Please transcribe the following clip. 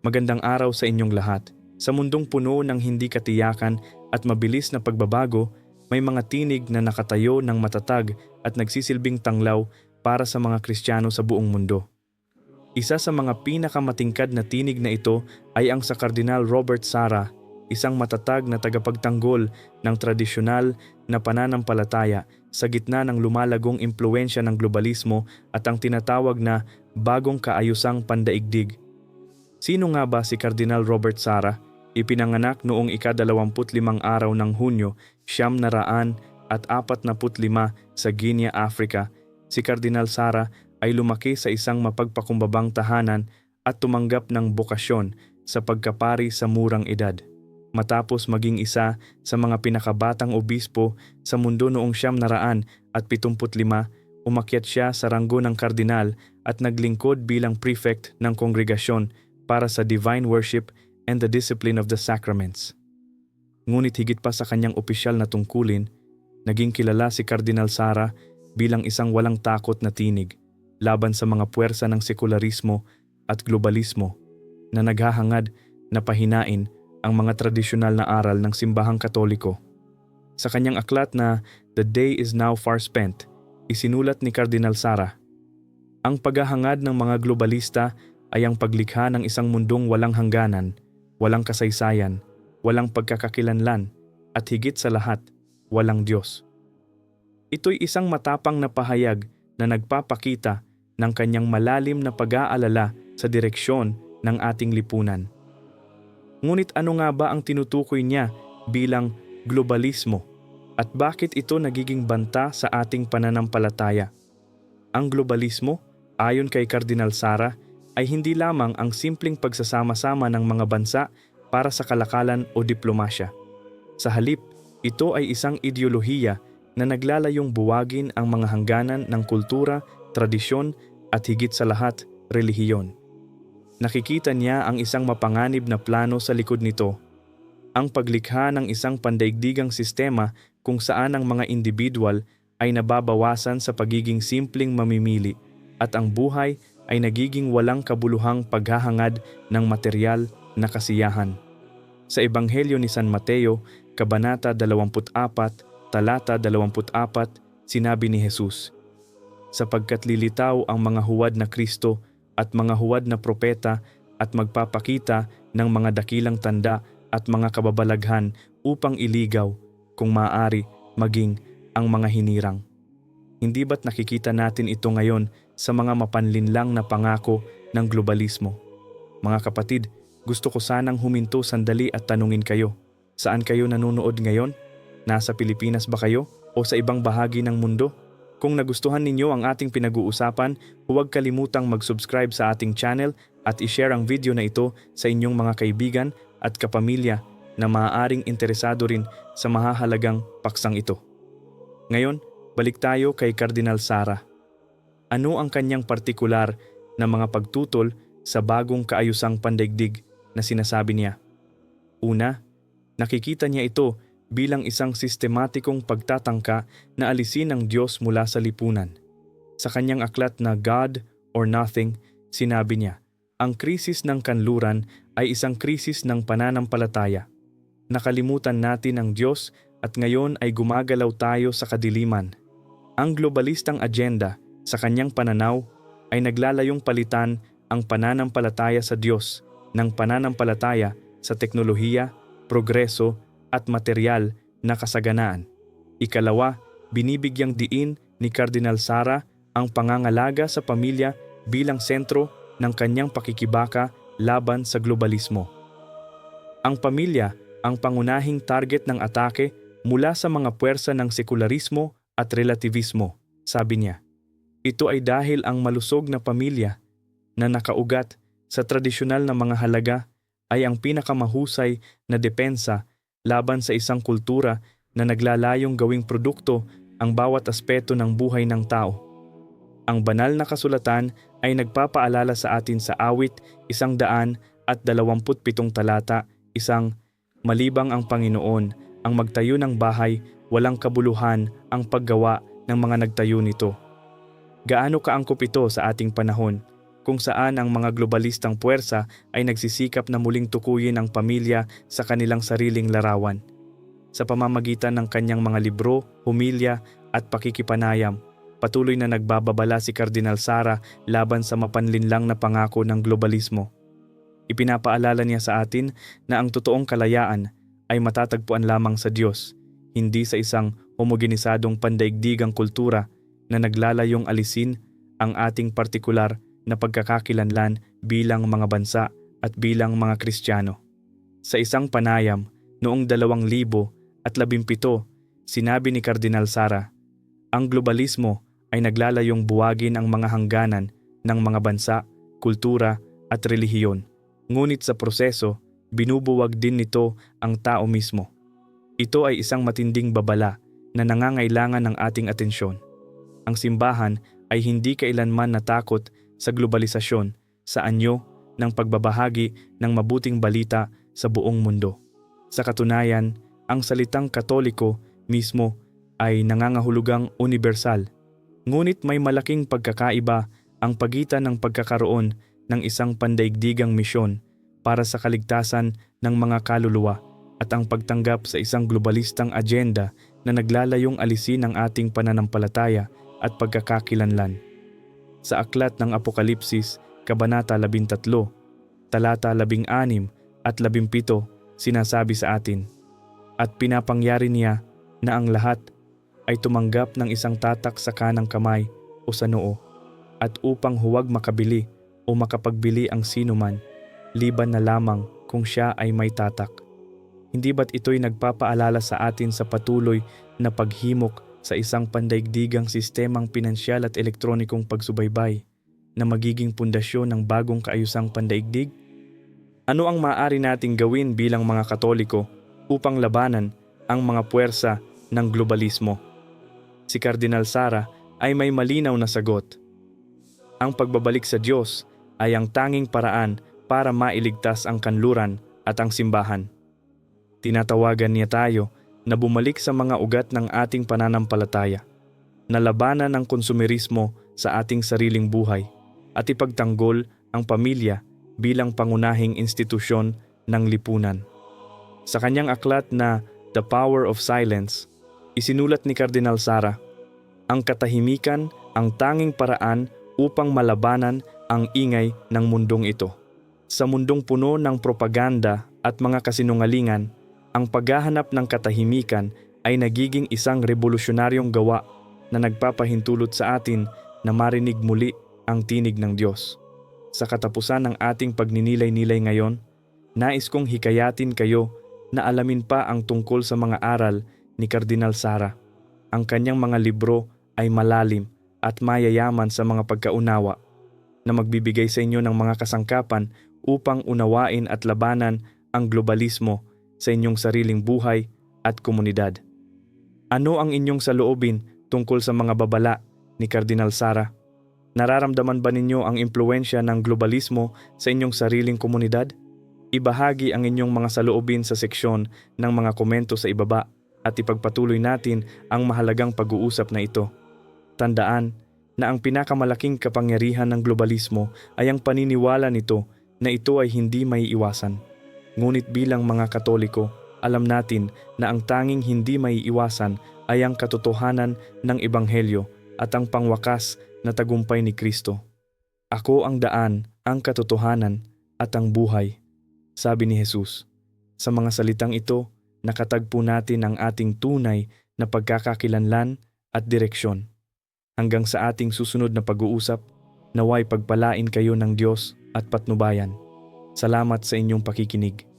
Magandang araw sa inyong lahat. Sa mundong puno ng hindi katiyakan at mabilis na pagbabago, may mga tinig na nakatayo ng matatag at nagsisilbing tanglaw para sa mga Kristiyano sa buong mundo. Isa sa mga pinakamatingkad na tinig na ito ay ang sa Kardinal Robert Sara, isang matatag na tagapagtanggol ng tradisyonal na pananampalataya sa gitna ng lumalagong impluensya ng globalismo at ang tinatawag na bagong kaayusang pandaigdig. Sino nga ba si Kardinal Robert Sara? Ipinanganak noong ika-25 araw ng Hunyo, siyam na raan at apat na lima sa Guinea, Africa. Si Kardinal Sara ay lumaki sa isang mapagpakumbabang tahanan at tumanggap ng bokasyon sa pagkapari sa murang edad. Matapos maging isa sa mga pinakabatang obispo sa mundo noong siyam na raan at 75, umakyat siya sa ranggo ng kardinal at naglingkod bilang prefect ng kongregasyon para sa divine worship and the discipline of the sacraments. Ngunit higit pa sa kanyang opisyal na tungkulin, naging kilala si Kardinal Sara bilang isang walang takot na tinig laban sa mga puwersa ng sekularismo at globalismo na naghahangad na pahinain ang mga tradisyonal na aral ng simbahang katoliko. Sa kanyang aklat na The Day is Now Far Spent, isinulat ni Kardinal Sara, Ang paghahangad ng mga globalista ay ang paglikha ng isang mundong walang hangganan, walang kasaysayan, walang pagkakakilanlan, at higit sa lahat, walang Diyos. Ito'y isang matapang na pahayag na nagpapakita ng kanyang malalim na pag-aalala sa direksyon ng ating lipunan. Ngunit ano nga ba ang tinutukoy niya bilang globalismo at bakit ito nagiging banta sa ating pananampalataya? Ang globalismo, ayon kay Cardinal Sara, ay hindi lamang ang simpleng pagsasama-sama ng mga bansa para sa kalakalan o diplomasya. Sa halip, ito ay isang ideolohiya na naglalayong buwagin ang mga hangganan ng kultura, tradisyon at higit sa lahat, relihiyon. Nakikita niya ang isang mapanganib na plano sa likod nito. Ang paglikha ng isang pandaigdigang sistema kung saan ang mga individual ay nababawasan sa pagiging simpleng mamimili at ang buhay ay nagiging walang kabuluhang paghahangad ng material na kasiyahan. Sa Ebanghelyo ni San Mateo, Kabanata 24, Talata 24, sinabi ni Jesus, Sapagkat lilitaw ang mga huwad na Kristo at mga huwad na propeta at magpapakita ng mga dakilang tanda at mga kababalaghan upang iligaw, kung maaari, maging ang mga hinirang. Hindi ba't nakikita natin ito ngayon sa mga mapanlinlang na pangako ng globalismo? Mga kapatid, gusto ko sanang huminto sandali at tanungin kayo. Saan kayo nanonood ngayon? Nasa Pilipinas ba kayo o sa ibang bahagi ng mundo? Kung nagustuhan ninyo ang ating pinag-uusapan, huwag kalimutang mag-subscribe sa ating channel at i-share ang video na ito sa inyong mga kaibigan at kapamilya na maaaring interesado rin sa mahahalagang paksang ito. Ngayon, balik tayo kay Cardinal Sara. Ano ang kanyang partikular na mga pagtutol sa bagong kaayusang pandaigdig na sinasabi niya? Una, nakikita niya ito bilang isang sistematikong pagtatangka na alisin ng Diyos mula sa lipunan. Sa kanyang aklat na God or Nothing, sinabi niya, ang krisis ng kanluran ay isang krisis ng pananampalataya. Nakalimutan natin ang Diyos at ngayon ay gumagalaw tayo sa kadiliman. Ang globalistang agenda sa kanyang pananaw ay naglalayong palitan ang pananampalataya sa Diyos ng pananampalataya sa teknolohiya, progreso at material na kasaganaan. Ikalawa, binibigyang diin ni Cardinal Sara ang pangangalaga sa pamilya bilang sentro ng kanyang pakikibaka laban sa globalismo. Ang pamilya ang pangunahing target ng atake mula sa mga puwersa ng sekularismo at relativismo, sabi niya. Ito ay dahil ang malusog na pamilya na nakaugat sa tradisyonal na mga halaga ay ang pinakamahusay na depensa laban sa isang kultura na naglalayong gawing produkto ang bawat aspeto ng buhay ng tao. Ang banal na kasulatan ay nagpapaalala sa atin sa awit isang daan at dalawamput pitong talata, isang malibang ang Panginoon, ang magtayo ng bahay, walang kabuluhan ang paggawa ng mga nagtayo nito. Gaano kaangkop ito sa ating panahon? kung saan ang mga globalistang puwersa ay nagsisikap na muling tukuyin ang pamilya sa kanilang sariling larawan. Sa pamamagitan ng kanyang mga libro, humilya at pakikipanayam, patuloy na nagbababala si Cardinal Sara laban sa mapanlinlang na pangako ng globalismo. Ipinapaalala niya sa atin na ang totoong kalayaan ay matatagpuan lamang sa Diyos, hindi sa isang homogenisadong pandaigdigang kultura na naglalayong alisin ang ating partikular na pagkakakilanlan bilang mga bansa at bilang mga Kristiyano. Sa isang panayam noong 2017, sinabi ni Cardinal Sara, ang globalismo ay naglalayong buwagin ang mga hangganan ng mga bansa, kultura at relihiyon. Ngunit sa proseso, binubuwag din nito ang tao mismo. Ito ay isang matinding babala na nangangailangan ng ating atensyon. Ang simbahan ay hindi kailanman natakot sa globalisasyon sa anyo ng pagbabahagi ng mabuting balita sa buong mundo. Sa katunayan, ang salitang katoliko mismo ay nangangahulugang universal. Ngunit may malaking pagkakaiba ang pagitan ng pagkakaroon ng isang pandaigdigang misyon para sa kaligtasan ng mga kaluluwa at ang pagtanggap sa isang globalistang agenda na naglalayong alisin ang ating pananampalataya at pagkakakilanlan. Sa aklat ng Apokalipsis, Kabanata 13, talata 16 at 17, sinasabi sa atin, At pinapangyari niya na ang lahat ay tumanggap ng isang tatak sa kanang kamay o sa noo, at upang huwag makabili o makapagbili ang sinuman, liban na lamang kung siya ay may tatak. Hindi ba't ito'y nagpapaalala sa atin sa patuloy na paghimok sa isang pandaigdigang sistemang pinansyal at elektronikong pagsubaybay na magiging pundasyon ng bagong kaayusang pandaigdig? Ano ang maaari nating gawin bilang mga Katoliko upang labanan ang mga puwersa ng globalismo? Si Cardinal Sara ay may malinaw na sagot. Ang pagbabalik sa Diyos ay ang tanging paraan para mailigtas ang kanluran at ang simbahan. Tinatawagan niya tayo na bumalik sa mga ugat ng ating pananampalataya, na labanan ang konsumerismo sa ating sariling buhay at ipagtanggol ang pamilya bilang pangunahing institusyon ng lipunan. Sa kanyang aklat na The Power of Silence, isinulat ni Cardinal Sara, ang katahimikan ang tanging paraan upang malabanan ang ingay ng mundong ito. Sa mundong puno ng propaganda at mga kasinungalingan, ang paghahanap ng katahimikan ay nagiging isang revolusyonaryong gawa na nagpapahintulot sa atin na marinig muli ang tinig ng Diyos. Sa katapusan ng ating pagninilay-nilay ngayon, nais kong hikayatin kayo na alamin pa ang tungkol sa mga aral ni Kardinal Sara. Ang kanyang mga libro ay malalim at mayayaman sa mga pagkaunawa na magbibigay sa inyo ng mga kasangkapan upang unawain at labanan ang globalismo sa inyong sariling buhay at komunidad. Ano ang inyong saloobin tungkol sa mga babala ni Cardinal Sara? Nararamdaman ba ninyo ang impluensya ng globalismo sa inyong sariling komunidad? Ibahagi ang inyong mga saloobin sa seksyon ng mga komento sa ibaba at ipagpatuloy natin ang mahalagang pag-uusap na ito. Tandaan na ang pinakamalaking kapangyarihan ng globalismo ay ang paniniwala nito na ito ay hindi may iwasan. Ngunit bilang mga Katoliko, alam natin na ang tanging hindi may iwasan ay ang katotohanan ng Ebanghelyo at ang pangwakas na tagumpay ni Kristo. Ako ang daan, ang katotohanan at ang buhay, sabi ni Jesus. Sa mga salitang ito, nakatagpo natin ang ating tunay na pagkakakilanlan at direksyon. Hanggang sa ating susunod na pag-uusap, naway pagpalain kayo ng Diyos at patnubayan. Salamat sa inyong pakikinig.